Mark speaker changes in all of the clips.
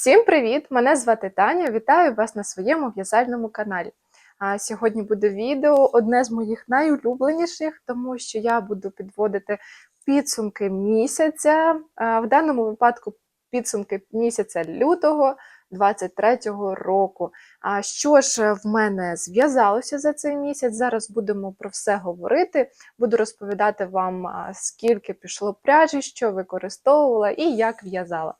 Speaker 1: Всім привіт! Мене звати Таня. Вітаю вас на своєму в'язальному каналі. А сьогодні буде відео одне з моїх найулюбленіших, тому що я буду підводити підсумки місяця. В даному випадку підсумки місяця лютого 23-го року. А що ж в мене зв'язалося за цей місяць? Зараз будемо про все говорити. Буду розповідати вам, скільки пішло пряжі, що використовувала і як в'язала.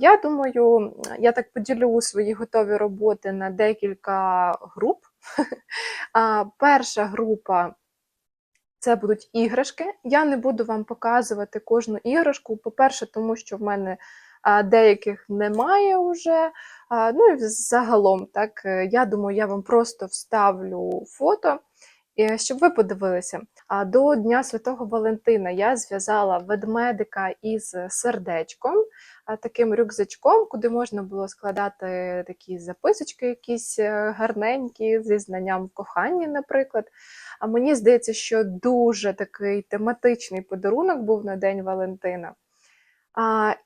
Speaker 1: Я думаю, я так поділю свої готові роботи на декілька груп. Перша група це будуть іграшки. Я не буду вам показувати кожну іграшку. По-перше, тому що в мене деяких немає вже. Ну і загалом, так, е, я думаю, я вам просто вставлю фото, щоб ви подивилися. А до Дня Святого Валентина я зв'язала ведмедика із сердечком, таким рюкзачком, куди можна було складати такі записочки, якісь е, гарненькі, зі знанням в коханні, наприклад. А мені здається, що дуже такий тематичний подарунок був на День Валентина.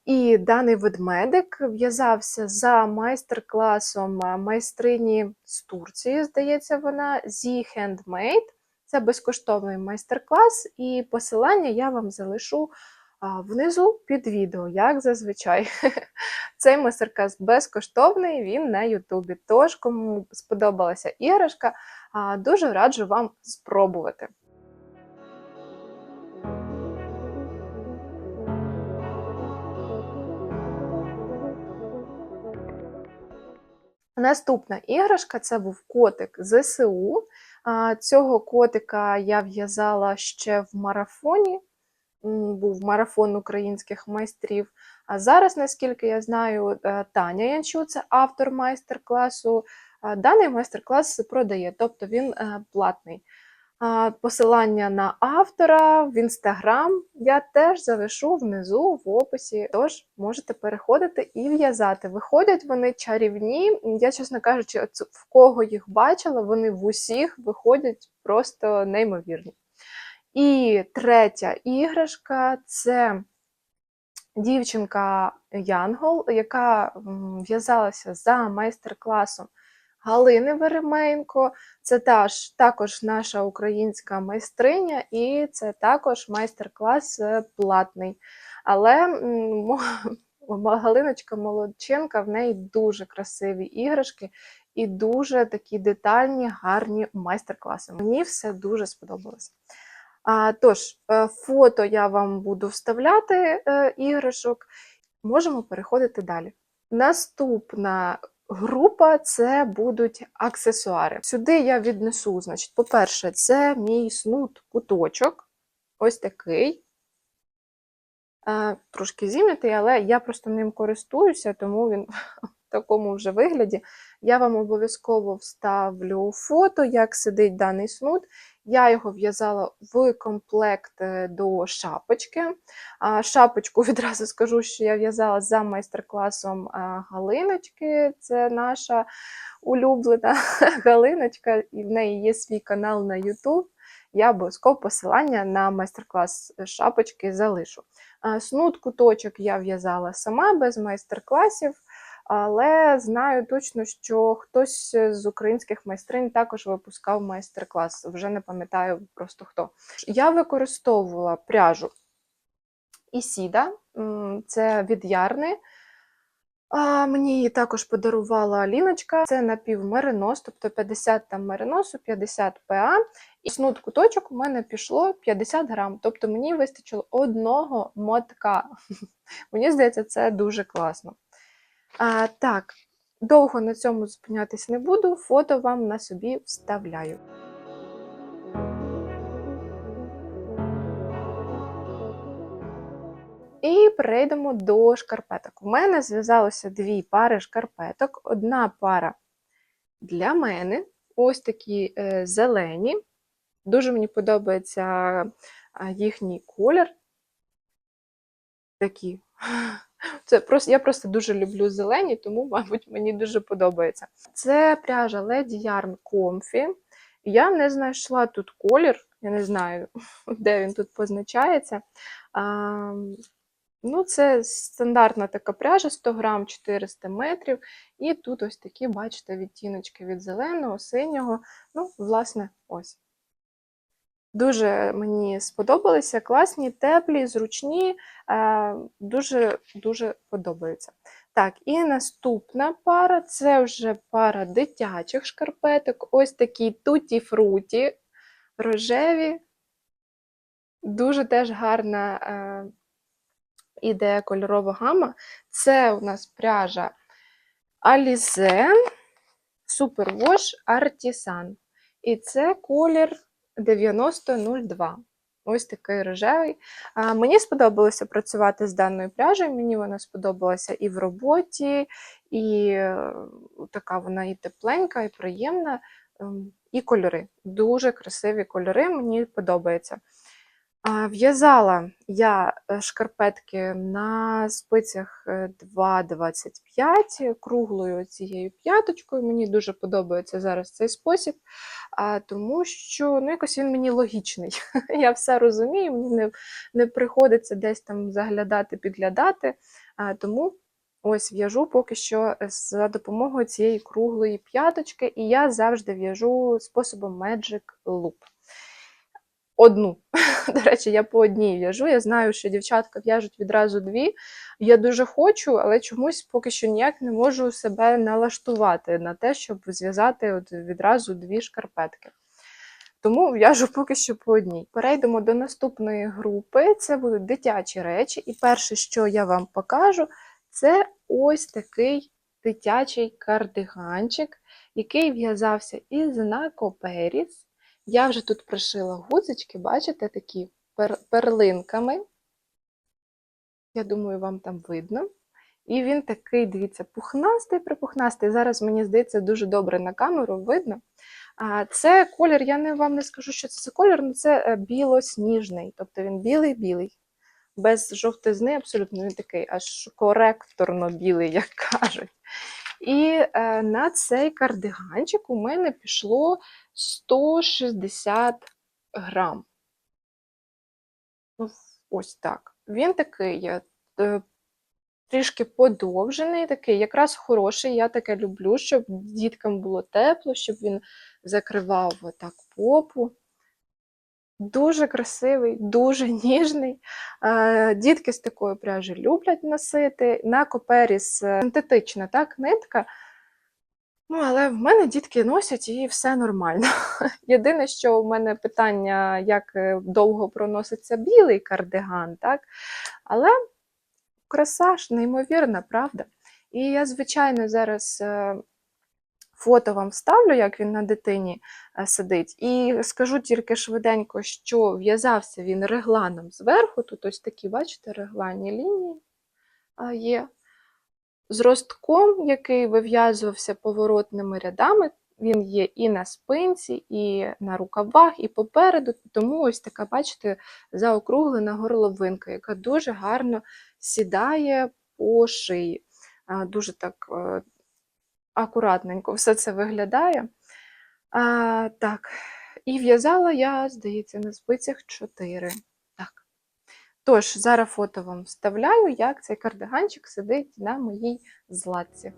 Speaker 1: І даний ведмедик в'язався за майстер-класом майстрині з Турції, здається, вона зі Handmade. Це безкоштовний майстер-клас, і посилання я вам залишу внизу під відео, як зазвичай. Цей майстер-клас безкоштовний, він на Ютубі. Тож, кому сподобалася іграшка, дуже раджу вам спробувати. Наступна іграшка це був котик ЗСУ. Цього котика я в'язала ще в марафоні. Був марафон українських майстрів. А зараз, наскільки я знаю, е, Таня Янчу, це автор майстер-класу. Даний майстер-клас продає, тобто він е, платний. Посилання на автора в інстаграм я теж залишу внизу в описі. Тож можете переходити і в'язати. Виходять вони чарівні. Я, чесно кажучи, в кого їх бачила, вони в усіх виходять просто неймовірні. І третя іграшка це дівчинка Янгол, яка в'язалася за майстер-класом Галини Веремейко. Це теж, також наша українська майстриня, і це також майстер-клас е, платний. Але Галиночка Молодченка, в неї дуже красиві іграшки і дуже такі детальні, гарні майстер-класи. Мені все дуже сподобалося. А, тож, е, фото я вам буду вставляти е, іграшок. Можемо переходити далі. Наступна група це будуть аксесуари. Сюди я віднесу, значить, по-перше, це мій снуд куточок. Ось такий. Е, Трошки зім'ятий, але я просто ним користуюся, тому він такому вже вигляді. Я вам обов'язково вставлю фото, як сидить даний снуд. Я його в'язала в комплект е, до шапочки. Шапочку відразу скажу, що я в'язала за майстер-класом Галиночки. Це наша улюблена Галиночка, і в неї є свій канал на YouTube. Я обов'язково посилання на майстер-клас шапочки залишу. Снуд куточок я в'язала сама без майстер-класів. Але знаю точно, що хтось з українських майстринь також випускав майстер-клас. Вже не пам'ятаю просто хто. Я використовувала пряжу Ісіда, це від Ярни. А, Мені її також подарувала Аліночка. Це напівмеринос, тобто 50 там мериносу, 50 ПА. І снуд куточок у мене пішло 50 грам. Тобто мені вистачило одного мотка. Мені здається, це дуже класно. А, Так, довго на цьому зупинятись не буду, фото вам на собі вставляю. І перейдемо до шкарпеток. У мене зв'язалося дві пари шкарпеток. Одна пара для мене, ось такі е, зелені. Дуже мені подобається їхній колір. Такі. Це просто, я просто дуже люблю зелені, тому, мабуть, мені дуже подобається. Це пряжа Lady Yarn Comfy. Я не знайшла тут колір, я не знаю, де він тут позначається. А, Ну, це стандартна така пряжа 100 грам 400 метрів. І тут ось такі, бачите, відтіночки від зеленого, синього. Ну, власне, ось. Дуже мені сподобалися, класні, теплі, зручні, е, дуже дуже подобаються. Так, і наступна пара це вже пара дитячих шкарпеток. Ось такі туті-фруті, рожеві. Дуже теж гарна е, ідея кольорова гама. Це у нас пряжа Alize Superwash Artisan. І це колір 9002. Ось такий рожевий. Мені сподобалося працювати з даною пряжею. Мені вона сподобалася і в роботі, і е, така вона і тепленька, і приємна. Ем, І кольори. Дуже красиві кольори, мені подобається. В'язала я е, шкарпетки на спицях е, 2,25 круглою цією п'яточкою. Мені дуже подобається зараз цей спосіб, тому що ну, якось він мені логічний. Я все розумію, мені не, не приходиться десь там заглядати, підглядати. Тому ось в'яжу поки що за допомогою цієї круглої п'яточки, і я завжди в'яжу способом Magic Loop. Одну. До речі, я по одній в'яжу. Я знаю, що дівчатка в'яжуть відразу дві. Я дуже хочу, але чомусь поки що ніяк не можу себе налаштувати на те, щоб зв'язати от відразу дві шкарпетки. Тому в'яжу поки що по одній. Перейдемо до наступної групи. Це будуть дитячі речі. І перше, що я вам покажу, це ось такий дитячий кардиганчик, який в'язався із Накоперіс. Я вже тут пришила гудзички, бачите, такі пер перлинками. Я думаю, вам там видно. І він такий, дивіться, пухнастий, припухнастий. Зараз, мені здається, дуже добре на камеру видно. Це колір, я не, вам не скажу, що це за колір, але це е, білосніжний. Тобто він білий-білий, без жовтизни, абсолютно він такий, аж коректорно білий, як кажуть. І е, на цей кардиганчик у мене пішло 160 грам. Ну, Ось так. Він такий е, трішки подовжений, такий, якраз хороший. Я таке люблю, щоб діткам було тепло, щоб він закривав так попу. Дуже красивий, дуже ніжний. Дітки з такої пряжі люблять носити. На коперіс синтетична так, нитка. Ну, але в мене дітки носять і все нормально. Єдине, що в мене питання, як е, довго проноситься білий кардиган, так? Але краса ж неймовірна, правда? І я, звичайно, зараз е, фото вам вставлю, як він на дитині е, сидить. І скажу тільки швиденько, що в'язався він регланом зверху. Тут ось такі, бачите, регланні лінії є з ростком, який вив'язувався поворотними рядами. Він є і на спинці, і на рукавах, і попереду. Тому ось така, бачите, заокруглена горловинка, яка дуже гарно сідає по шиї. Дуже так е, акуратненько все це виглядає. А, Так, і в'язала я, здається, на спицях 4. Тож, зараз фото вам вставляю, як цей кардиганчик сидить на моїй златці.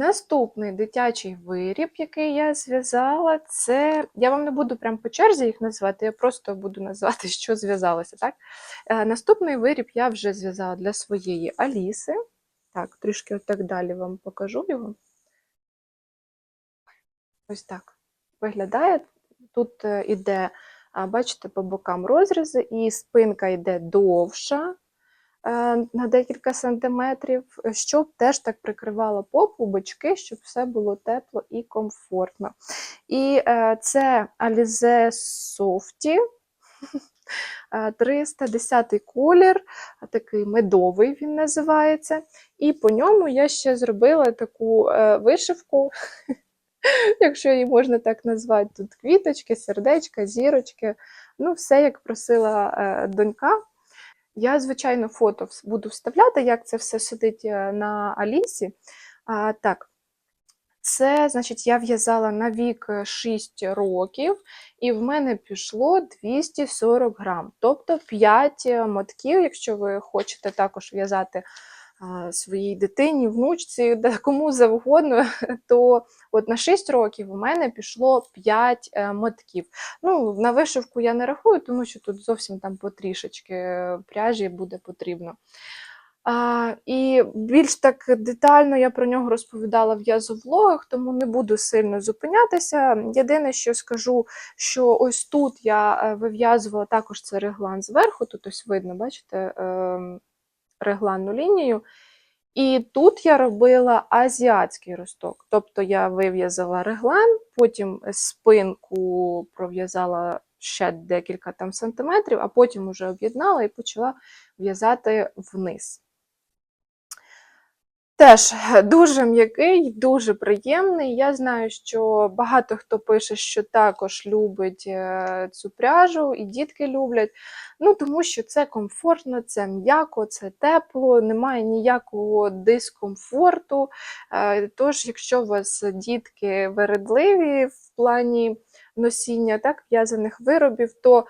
Speaker 1: Наступний дитячий виріб, який я зв'язала, це. Я вам не буду прямо по черзі їх назвати, я просто буду назвати, що зв'язалося. так? Е, Наступний виріб я вже зв'язала для своєї Аліси. Так, трішки отак далі вам покажу його. Ось так виглядає. Тут е, іде, бачите, по бокам розрізи, і спинка йде довша. Е, на декілька сантиметрів, щоб теж так прикривало попу, бочки, щоб все було тепло і комфортно. І е, це Alize Softy 310 колір, такий медовий він називається. І по ньому я ще зробила таку е, вишивку. якщо її можна так назвати. Тут квіточки, сердечка, зірочки. Ну, все як просила е, донька. Я, звичайно, фото буду вставляти, як це все сидить е, на Алісі. А, так, це, значить, я в'язала на вік е, 6 років, і в мене пішло 240 грам, тобто 5 мотків, якщо ви хочете також в'язати своїй дитині, внучці, да, кому завгодно, то от на 6 років у мене пішло 5 е, мотків. Ну, на вишивку я не рахую, тому що тут зовсім там потрішечки е, пряжі буде потрібно. А, і більш так детально я про нього розповідала в язовлогах, тому не буду сильно зупинятися. Єдине, що скажу, що ось тут я е, вив'язувала також це реглан зверху, тут ось видно, бачите, ем, регланну лінію. І тут я робила азіатський росток. Тобто я вив'язала реглан, потім спинку пров'язала ще декілька там сантиметрів, а потім уже об'єднала і почала в'язати вниз. Теж дуже м'який, дуже приємний. Я знаю, що багато хто пише, що також любить е, цю пряжу, і дітки люблять. Ну, тому що це комфортно, це м'яко, це тепло, немає ніякого дискомфорту. Е, Тож, якщо у вас дітки вередливі в плані носіння так, в'язаних виробів, то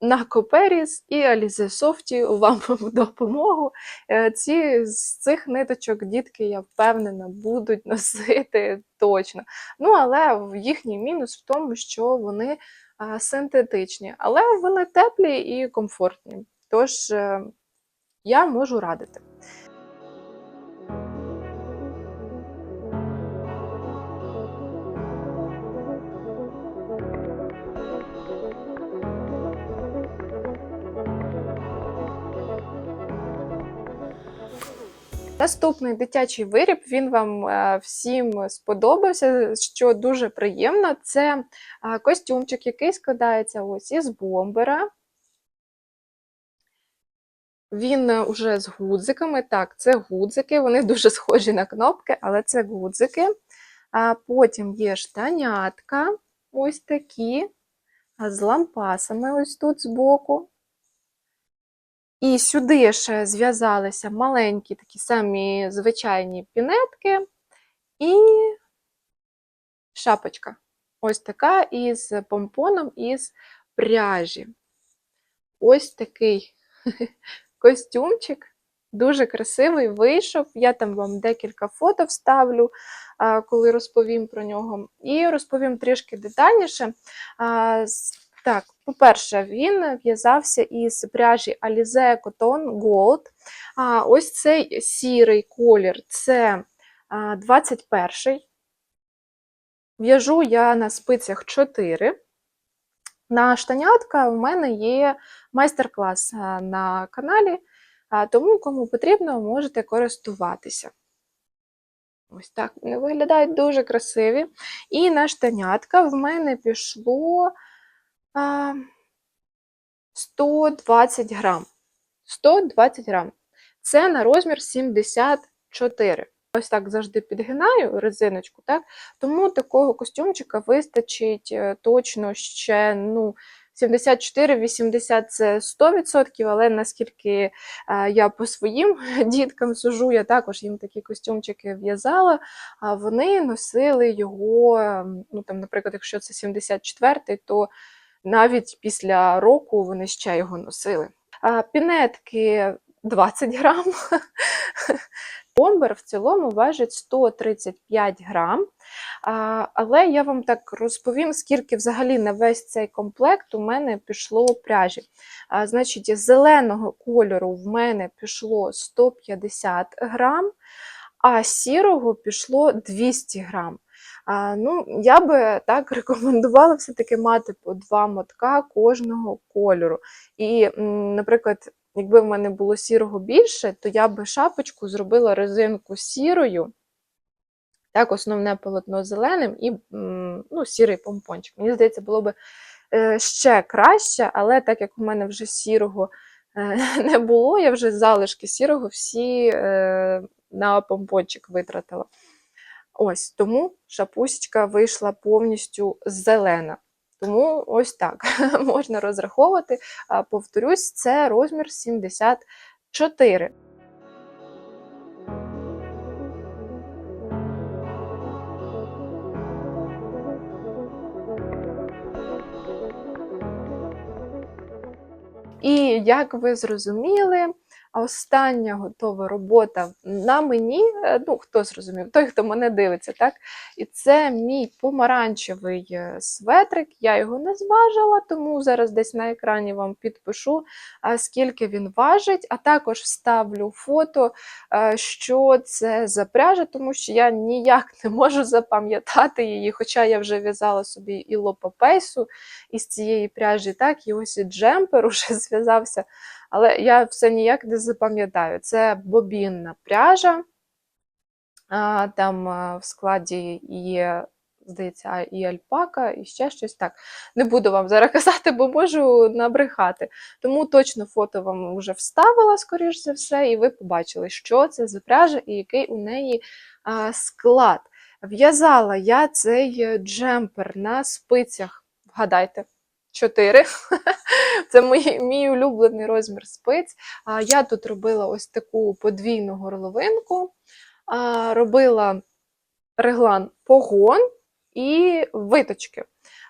Speaker 1: на Коперіс і Алізе Софті вам в допомогу. Е, Ці з цих ниточок дітки, я впевнена, будуть носити точно. Ну, але їхній мінус в тому, що вони синтетичні, але вони теплі і комфортні. Тож е, я можу радити. Наступний дитячий виріб, він вам е, всім сподобався, що дуже приємно. Це е, костюмчик, який складається ось із бомбера. Він е, уже з гудзиками. Так, це гудзики, вони дуже схожі на кнопки, але це гудзики. А потім є штанятка, ось такі, з лампасами ось тут збоку. І сюди ще зв'язалися маленькі такі самі звичайні пінетки і шапочка. Ось така із помпоном із пряжі. Ось такий костюмчик. Дуже красивий вийшов. Я там вам декілька фото вставлю, коли розповім про нього. І розповім трішки детальніше. Так, по-перше, він в'язався із пряжі Alize Cotton Gold. А, Ось цей сірий колір це 21-й. В'яжу я на спицях 4. На штанятка у мене є майстер-клас на каналі, тому кому потрібно, можете користуватися. Ось так вони виглядають дуже красиві. І на штанятка в мене пішло 120 грам. 120 грам. Це на розмір 74. Ось так завжди підгинаю резиночку, так? Тому такого костюмчика вистачить е, точно ще ну, 74-80 це 100%, але наскільки е, я по своїм діткам сужу, я також їм такі костюмчики в'язала, а вони носили його, ем, ну там, наприклад, якщо це 74-й, то навіть після року вони ще його носили. Пінетки 20 грам. Бомбер в цілому важить 135 грам. Але я вам так розповім, скільки взагалі на весь цей комплект у мене пішло пряжі. Значить, зеленого кольору в мене пішло 150 грам, а сірого пішло 200 грам. Ну, я би так рекомендувала все-таки мати по два мотка кожного кольору. І, наприклад, якби в мене було сірого більше, то я би шапочку зробила резинку сірою, так, основне полотно зеленим і ну, сірий помпончик. Мені здається, було б е, ще краще, але так як у мене вже сірого е, не було, я вже залишки сірого всі е, на помпончик витратила. Ось тому шапусечка вийшла повністю зелена. Тому ось так можна розраховувати. Повторюсь, це розмір 74. І як ви зрозуміли, остання готова робота на мені. е, Ну, хто зрозумів, той, хто мене дивиться, так? І це мій помаранчевий е, светрик. Я його не зважила, тому зараз десь на екрані вам підпишу, скільки він важить, а також вставлю фото, е, що це за пряжа, тому що я ніяк не можу запам'ятати її, хоча я вже в'язала собі і лопапейсу із цієї пряжі, так, і ось і джемпер уже зв'язався. Але я все ніяк не запам'ятаю. Це бобінна пряжа. Там в складі є, здається, і альпака, і ще щось так. Не буду вам зараз казати, бо можу набрехати. Тому точно фото вам вже вставила, скоріш за все, і ви побачили, що це за пряжа і який у неї склад. В'язала я цей е, джемпер на спицях. Вгадайте, 4. Це мій, мій улюблений розмір спиць. Я тут робила ось таку подвійну горловинку, робила реглан погон і виточки.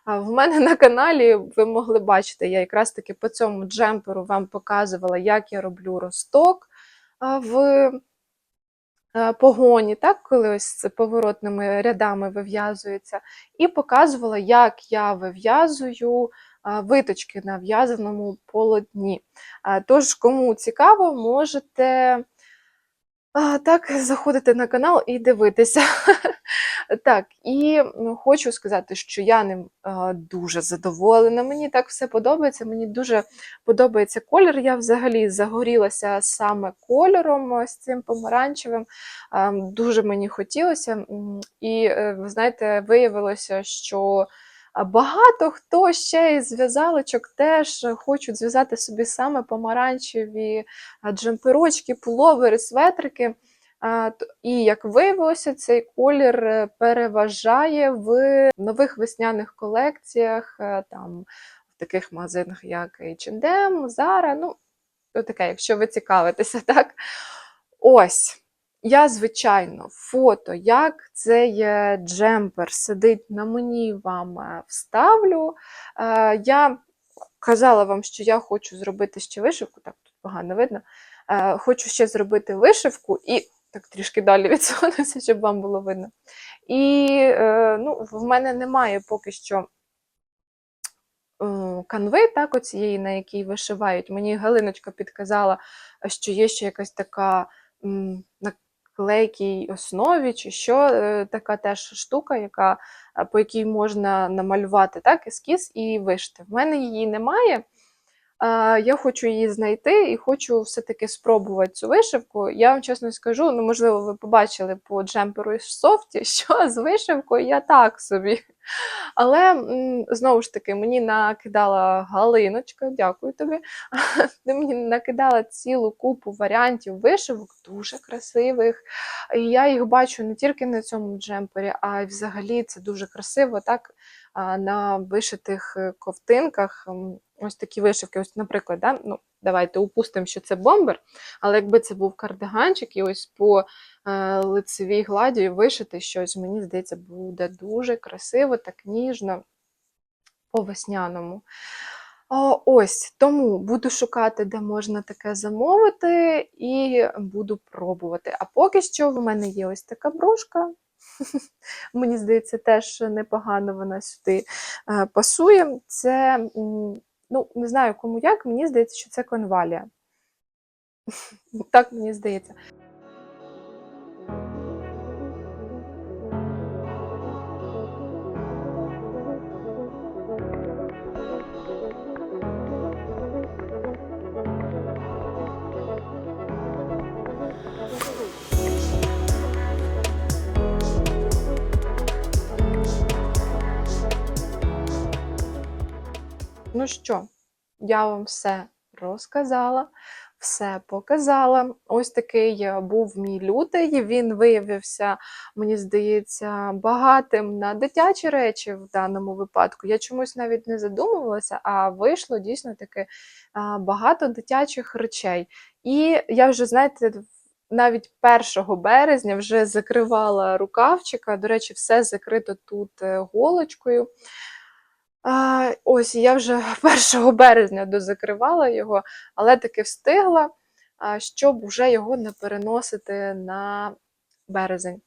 Speaker 1: В мене на каналі ви могли бачити, я якраз таки по цьому джемперу вам показувала, як я роблю росток в погоні, так, коли ось з поворотними рядами вив'язується, і показувала, як я вив'язую виточки на в'язаному полотні. Тож, кому цікаво, можете так заходити на канал і дивитися. Так, і хочу сказати, що я ним дуже задоволена. Мені так все подобається. Мені дуже подобається колір. Я взагалі загорілася саме кольором ось цим помаранчевим. Дуже мені хотілося. І е, ви знаєте, виявилося, що Багато хто ще із зв'язалочок теж хочуть зв'язати собі саме помаранчеві джемперочки, пуловери, светрики. І як виявилося, цей колір е, переважає в нових весняних колекціях, е, там в таких магазинах, як H&M, Zara, ну, таке, якщо ви цікавитеся, так? Ось. Я, звичайно, фото, як цей джемпер сидить на мені, вам е, вставлю. Е, Я казала вам, що я хочу зробити ще вишивку, так тут погано видно. Е, Хочу ще зробити вишивку і так трішки далі відсунуся, щоб вам було видно. І ну, в мене немає поки що канви, так, оцієї, на якій вишивають. Мені Галиночка підказала, що є ще якась така клейкій основі, чи що е, така теж штука, яка, е, по якій можна намалювати так, ескіз і вишити. В мене її немає. Я хочу її знайти і хочу все-таки спробувати цю вишивку. Я вам чесно скажу, ну, можливо, ви побачили по джемперу із софті, що з вишивкою я так собі. Але знову ж таки, мені накидала Галиночка, дякую тобі. Ти мені накидала цілу купу варіантів вишивок, дуже красивих. І я їх бачу не тільки на цьому джемпері, а й взагалі це дуже красиво, так на вишитих е, ковтинках. Ось такі вишивки. Ось, наприклад, да? ну, давайте упустимо, що це бомбер, але якби це був кардиганчик, і ось по е, лицевій гладі вишити щось, мені здається, буде дуже красиво, так ніжно, по-весняному. Ось тому буду шукати, де можна таке замовити, і буду пробувати. А поки що в мене є ось така брошка. Мені здається, теж непогано вона сюди е, пасує. Це, ну, не знаю кому як, мені здається, що це конвалія. Так мені здається. Ну що, я вам все розказала, все показала. Ось такий е, був мій лютий. Він виявився, мені здається, багатим на дитячі речі в даному випадку. Я чомусь навіть не задумувалася, а вийшло дійсно таки багато дитячих речей. І я вже, знаєте, навіть 1 березня вже закривала рукавчика. До речі, все закрито тут е, голочкою. А, ось я вже 1 березня дозакривала його, але таки встигла, щоб вже його не переносити на березень.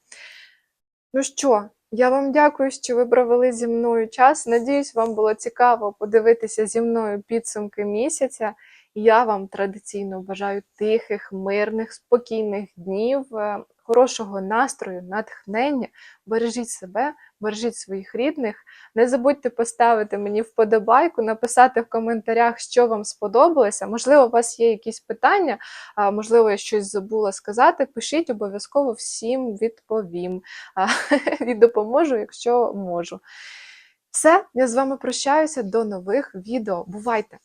Speaker 1: Ну що, я вам дякую, що ви провели зі мною час. Надіюсь, вам було цікаво подивитися зі мною підсумки місяця. Я вам традиційно бажаю тихих, мирних, спокійних днів, е, хорошого настрою, натхнення. Бережіть себе, бережіть своїх рідних. Не забудьте поставити мені вподобайку, написати в коментарях, що вам сподобалося. Можливо, у вас є якісь питання, можливо, я щось забула сказати. Пишіть, обов'язково всім відповім і допоможу, якщо можу. Все, я з вами прощаюся до нових відео. Бувайте!